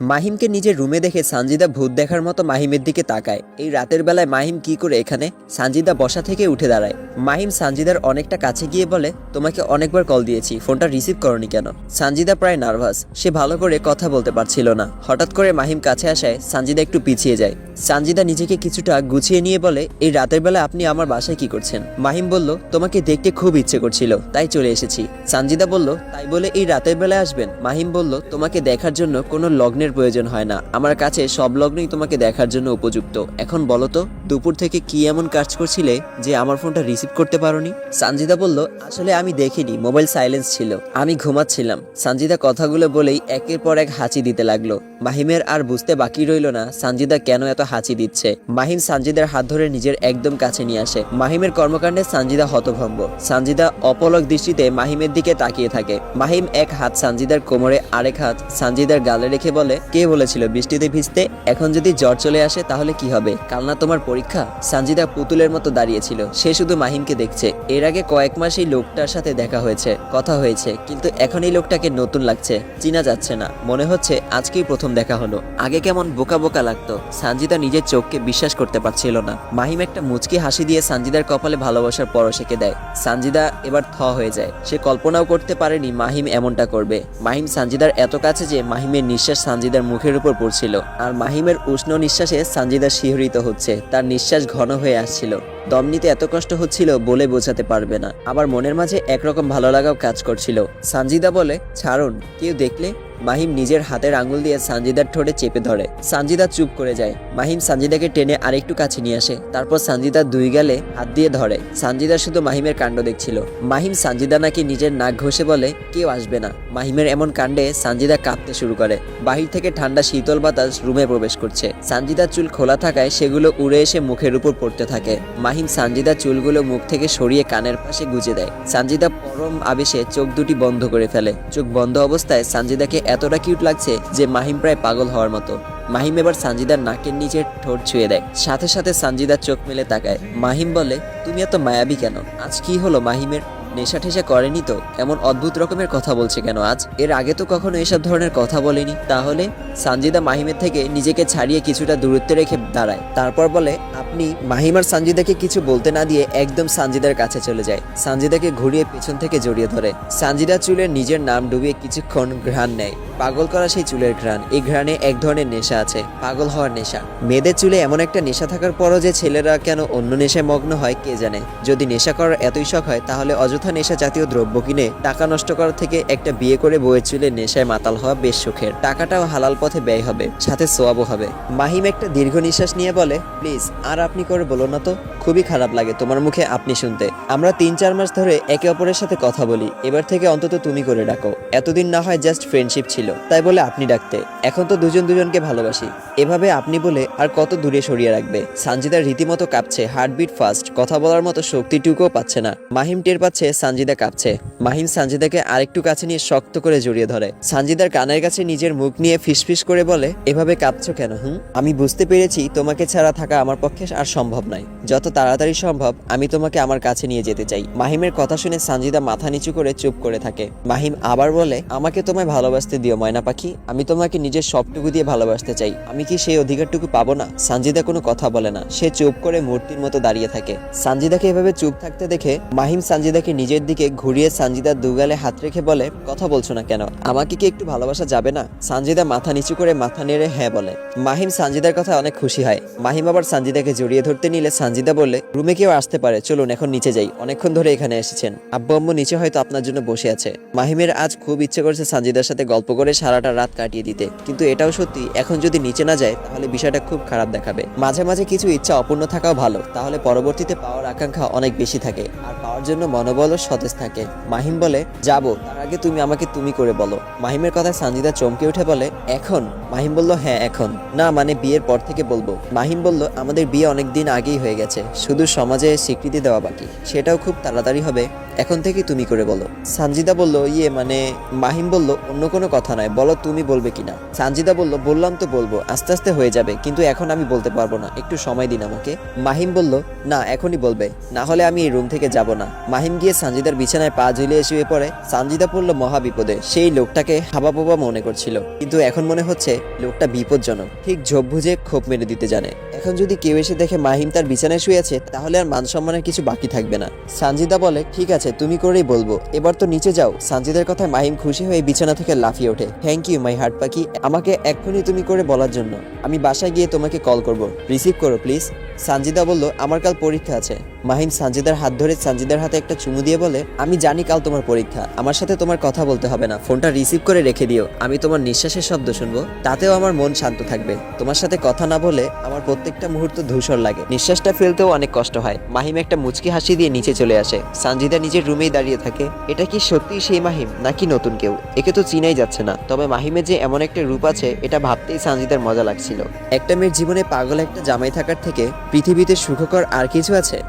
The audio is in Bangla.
মাহিমকে নিজের রুমে দেখে সানজিদা ভূত দেখার মতো মাহিমের দিকে তাকায়। এই রাতের বেলায় মাহিম কি করে এখানে? সানজিদা বসা থেকে উঠে দাঁড়ায়। মাহিম সানজিদার অনেকটা কাছে গিয়ে বলে, তোমাকে অনেকবার কল দিয়েছি, ফোনটা রিসিভ করনি কেন? সানজিদা প্রায় নার্ভাস। সে ভালো করে কথা বলতে পারছিল না। হঠাৎ করে মাহিম কাছে আসায় সানজিদা একটু পিছিয়ে যায়। সানজিদা নিজেকে কিছুটা গুছিয়ে নিয়ে বলে, এই রাতের বেলা আপনি আমার বাসায় কি করছেন? মাহিম বলল, তোমাকে দেখতে খুব ইচ্ছে করছিল, তাই চলে এসেছি। সানজিদা বলল, তাই বলে এই রাতের বেলায় আসবেন? মাহিম বলল, তোমাকে দেখার জন্য কোনো লগ্নের প্রয়োজন হয় না। আমার কাছে সব লগ্নই তোমাকে দেখার জন্য উপযুক্ত। এখন বলো তো, দুপুর থেকে কি এমন কাজ করছিলে যে আমার ফোনটা রিসিভ করতে পারোনি? সানজিদা বলল, আসলে আমি দেখিনি, মোবাইল সাইলেন্স ছিল। আমি ঘুমাচ্ছিলাম। সানজিদা কথাগুলো বলেই একের পর এক হাঁচি দিতে লাগল। মাহিমের আর বুঝতে বাকি রইল না সানজিদা কেন এত হাঁচি দিচ্ছে। মাহিম সানজিদার হাত ধরে নিজের একদম কাছে নিয়ে আসে। মাহিমের কর্মকাণ্ডে সানজিদা হতভম্ব। সানজিদা অপলক দৃষ্টিতে মাহিমের দিকে তাকিয়ে থাকে। মাহিম এক হাত সানজিদার কোমরে, আরেক হাত সানজিদার গালে রেখে বলে কে বলেছিল বৃষ্টিতে ভিজতে? এখন যদি জ্বর চলে আসে তাহলে কি হবে? কাল না তোমার পরীক্ষা? সানজিদা পুতুলের মতো দাঁড়িয়েছিল। সে শুধু মাহিমকে দেখছে। এর আগে কয়েক মাস এই লোকটার সাথে দেখা হয়েছে। কথা হয়েছে, কিন্তু এখন এই লোকটাকে নতুন লাগছে। চিনা যাচ্ছে না। মনে হচ্ছে আজকেই প্রথম দেখা হলো। আগে কেমন বোকা বোকা লাগতো। সানজিদা নিজের চোখকে বিশ্বাস করতে পারছিল না। মাহিম একটা মুচকি হাসি দিয়ে সানজিদার কপালে ভালোবাসার পরশেকে দেয়। সানজিদা এবার থ হয়ে যায়। সে কল্পনাও করতে পারেনি মাহিম এমনটা করবে। মাহিম সানজিদার এত কাছে যে মাহিমের নিঃশ্বাস সানজিদার মুখের উপর পড়ছিল। আর মাহিমের উষ্ণ নিঃশ্বাসে সানজিদা শিহরিত হচ্ছে। তার নিঃশ্বাস ঘন হয়ে আসছিল। দম নিতে এত কষ্ট হচ্ছিল বলে বোঝাতে পারবে না। আবার মনের মাঝে একরকম ভালো লাগাও কাজ করছিল। সানজিদা বলে, ছাড়ুন, কেউ দেখলে মাহিম নিজের হাতের আঙুল দিয়ে সানজিদার ঠোঁটে চেপে ধরে। সানজিদা চুপ করে যায়। মাহিম সানজিদাকে টেনে আরেকটু কাছে নিয়ে আসে। তারপর সানজিদা দুই গালে হাত দিয়ে ধরে। সানজিদা শুধু মাহিমের কাণ্ড দেখছিল। মাহিম সানজিদা নাকি নিজের নাক ঘষে বলে, কেউ আসবে না। মাহিমের এমন কাণ্ডে সানজিদা কাঁপতে শুরু করে। বাহির থেকে ঠান্ডা শীতল বাতাস রুমে প্রবেশ করছে। সানজিদার চুল খোলা থাকায় সেগুলো উড়ে এসে মুখের উপর পড়তে থাকে। মাহিম সানজিদার চুলগুলো মুখ থেকে সরিয়ে কানের পাশে গুজে দেয়। সানজিদা পরম আবেশে চোখ দুটি বন্ধ করে ফেলে। চোখ বন্ধ অবস্থায় সানজিদাকে এতটা কিউট লাগছে যে মাহিম প্রায় পাগল হওয়ার মতো। মাহিম এবার সানজিদার নাকের নিচে ঠোঁট ছুঁয়ে দেয়। সাথে সাথে সানজিদার চোখ মেলে তাকায়। মাহিম বলে, তুমি এত মায়াবি কেন? আজ কি হলো মাহিমের? নেশা ঠেশা করেনি তো? এমন অদ্ভুত রকমের কথা বলছে কেন আজ? এর আগে তো কখনো এসব ধরনের কথা বলেনি। তাহলে সানজিদা মাহিমের থেকে নিজেকে ছাড়িয়ে কিছুটা দূরত্বে রেখে দাঁড়ায়। তারপর বলে, আপনি মাহিম আর সানজিদাকে কিছু বলতে না দিয়ে একদম সানজিদার কাছে চলে যায়। সানজিদাকে ঘুরিয়ে পেছন থেকে জড়িয়ে ধরে। সানজিদা চুলের নিজের নাম ডুবিয়ে কিছুক্ষণ ঘ্রাণ নেয়। পাগল করা সেই চুলের ঘ্রাণ। এই ঘ্রাণে এক ধরনের নেশা আছে। পাগল হওয়ার নেশা। মেয়েদের চুলে এমন একটা নেশা থাকার পরও যে ছেলেরা কেন অন্য নেশায় মগ্ন হয়, কে জানে? যদি নেশা করার এতই শখ হয়, তাহলে অযথা নেশা জাতীয় দ্রব্য কিনে টাকা নষ্ট করার থেকে একটা বিয়ে করে বউয়ের চুলে নেশায় মাতাল হওয়া বেশ সুখের। টাকাটাও হালাল পথে ব্যয় হবে, সাথে সোয়াবও হবে। মাহিম একটা দীর্ঘ নিঃশ্বাস নিয়ে বলে, প্লিজ, আর আপনি করে বলো না তো। খুবই খারাপ লাগে তোমার মুখে আপনি শুনতে। আমরা তিন চার মাস ধরে একে অপরের সাথে কথা বলি। এবার থেকে অন্তত তুমি করে ডাকো। এতদিন না হয় জাস্ট ফ্রেন্ডশিপ ছিল। তাই বলে আপনি ডাকতে। এখন তো দুজন দুজনকে ভালোবাসি। এভাবে আপনি বলে আর কত দূরে সরিয়ে রাখবে। সানজিদা রীতিমতো কাঁপছে হার্টবিট ফাস্ট কথা বলার মতো শক্তিটুকুও পাচ্ছে না। মাহিম টের পাচ্ছে সানজিদা কাঁপছে। মাহিম সানজিদাকে আরেকটু কাছে নিয়ে শক্ত করে জড়িয়ে ধরে। সানজিদার কানের কাছে নিজের মুখ নিয়ে ফিসফিস করে বলে, এভাবে কাঁপছো কেন, হুম? আমি বুঝতে পেরেছি তোমাকে ছাড়া থাকা আমার পক্ষে আর সম্ভব নয়। যত তাড়াতাড়ি সম্ভব, আমি তোমাকে আমার কাছে নিয়ে যেতে চাই। মাহিমের কথা শুনে সানজিদা মাথা নিচু করে চুপ করে থাকে। মাহিম আবার বলে, আমাকে তোমায় ভালোবাসতে দিও, ময়না পাখি। আমি তোমাকে নিজের সবটুকু দিয়ে ভালোবাসতে চাই। আমি কি সেই অধিকারটুকু পাবো না? সানজিদা কোনো কথা বলে না। সে চুপ করে মূর্তির মতো দাঁড়িয়ে থাকে। সানজিদাকে এভাবে চুপ থাকতে দেখে মাহিম সানজিদাকে নিজের দিকে ঘুরিয়ে সানজিদার দুগালে হাত রেখে বলে, কথা বলছো না কেন? আমাকে কি একটু ভালোবাসা যাবে না? সানজিদা মাথা নিচু করে মাথা নেড়ে হ্যাঁ বলে। মাহিম সানজিদার কথা অনেক খুশি হয়। মাহিম আবার সানজিদাকে জড়িয়ে ধরতে নিলে সানজিদা বললে, রুমে কেউ আসতে পারে, চলুন এখন নিচে যাই। অনেকক্ষণ ধরে এখানে এসেছেন। আব্বু আম্মু নিচে হয়তো আপনার জন্য বসে আছে। মাহিমের আজ খুব ইচ্ছে করছে সানজিদার সাথে গল্প করে সারাটা রাত কাটিয়ে দিতে। কিন্তু এটাও সত্যি, এখন যদি নিচে না যায়, তাহলে বিষয়টা খুব খারাপ দেখাবে। মাঝে মাঝে কিছু ইচ্ছা অপূর্ণ থাকাও ভালো, তাহলে পরবর্তীতে পাওয়ার আকাঙ্ক্ষা অনেক বেশি থাকে। আর পাওয়ার জন্য মনোবলও সতেজ থাকে। মাহিম বলে যাব। আগে তুমি আমাকে তুমি করে বলো। মাহিমের কথায় সানজিদা চমকে উঠে বলে, এখন? মাহিম বলল হ্যাঁ এখন। না মানে বিয়ের পর থেকে বলব। মাহিম বলল, আমাদের বিয়ে অনেক দিন আগেই হয়ে গেছে। শুধু সমাজে স্বীকৃতি দেওয়া বাকি। সেটাও খুব তাড়াতাড়ি হবে। এখন থেকে তুমি করে বলো। সানজিদা বলল ইয়ে মানে মাহিম বলল, অন্য কোনো কথা নয়। বলো, তুমি বলবে কিনা? সানজিদা বলল, বললাম তো বলব। আস্তে আস্তে হয়ে যাবে, কিন্তু এখন আমি বলতে পারব না। একটু সময় দিন আমাকে। মাহিম বলল, না, এখনই বলবে। না হলে আমি এই রুম থেকে যাব না। মাহিম গিয়ে সানজিদার বিছানায় পা ঝুলিয়ে শুয়ে পড়ে। সানজিদা পড়ল মহা বিপদে সেই লোকটাকে হাবা বাবা মনে করছিল। কিন্তু এখন মনে হচ্ছে লোকটা বিপজ্জনক। ঠিক ঝোপ বুঝে খোপ মেরে দিতে জানে। এখন যদি কেউ এসে দেখে মাহিম তার বিছানায় শুয়ে আছে, তাহলে আর মান সম্মানের কিছু বাকি থাকবে না। সানজিদা বলে, ঠিক আছে, তুমি করেই বলব। এবার তো নিচে যাও। সানজিদার কথায় মাহিম খুশি হয়ে বিছানা থেকে লাফিয়ে ওঠে। থ্যাংক ইউ মাই হার্ট পাখি। আমাকে এক্ষুনি তুমি করে বলার জন্য। আমি বাসায় গিয়ে তোমাকে কল করব। রিসিভ করো প্লিজ সানজিদা বলল, আমার কাল পরীক্ষা আছে। মাহিম সানজিদার হাত ধরে সানজিদার হাতে একটা চুমু দিয়ে বলে, আমি জানি কাল তোমার পরীক্ষা। আমার সাথে তোমার কথা বলতে হবে না। ফোনটা রিসিভ করে রেখে দিও। আমি তোমার নিঃশ্বাসের শব্দ শুনব। তাতেও আমার মন শান্ত থাকবে। তোমার সাথে কথা না বলে আমার প্রত্যেকটা মুহূর্ত ধূসর লাগে। নিঃশ্বাসটা ফেলতেও অনেক কষ্ট হয়। মাহিম একটা মুচকি হাসি দিয়ে নিচে চলে আসে। সানজিদা নিজের রুমেই দাঁড়িয়ে থাকে। এটা কি সত্যিই সেই মাহিম, নাকি নতুন কেউ? একে তো চিনাই যাচ্ছে না। তবে মাহিমের যে এমন একটা রূপ আছে, এটা ভাবতেই সানজিদার মজা লাগছিল। একটা মেয়ের জীবনে পাগল একটা জামাই থাকার থেকে পৃথিবীতে সুখকর আর কিছু আছে?